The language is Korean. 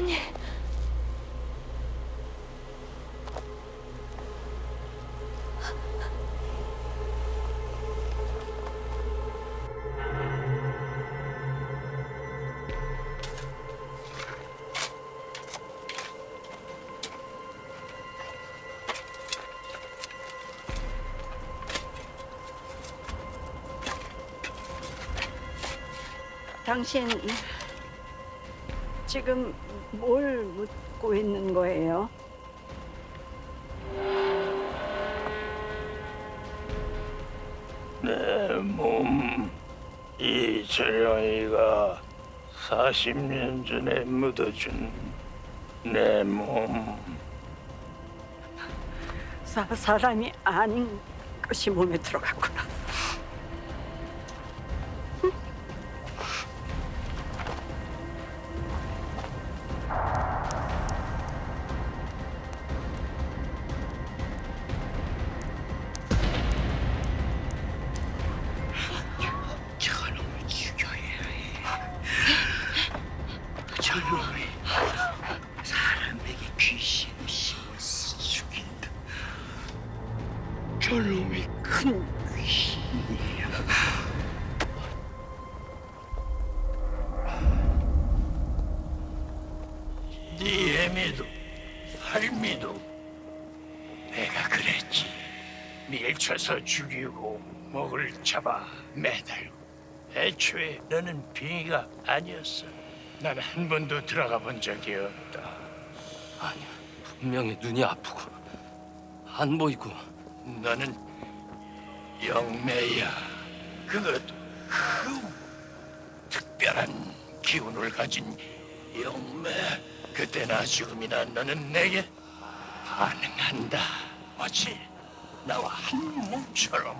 아버님. 당신 지금 뭘 묻고 있는 거예요? 내 몸, 이 재령이가 40년 전에 묻어준 내 몸. 사, 사람이 아닌 것이 몸에 들어갔구나. 저놈이 사람에게 귀신 심어서 죽인다. 저놈이 큰 귀신이야. 네 애미도 할미도 내가 그랬지. 밀쳐서 죽이고 목을 잡아 매달고 애초에 너는 빙의가 아니었어. 난 한 번도 들어가 본 적이 없다. 아니야. 분명히 눈이 아프고 안 보이고 너는 영매야. 그것도 그 특별한 기운을 가진 영매. 그때나 지금이나 너는 내게 반응한다. 마치 나와 한 몸처럼.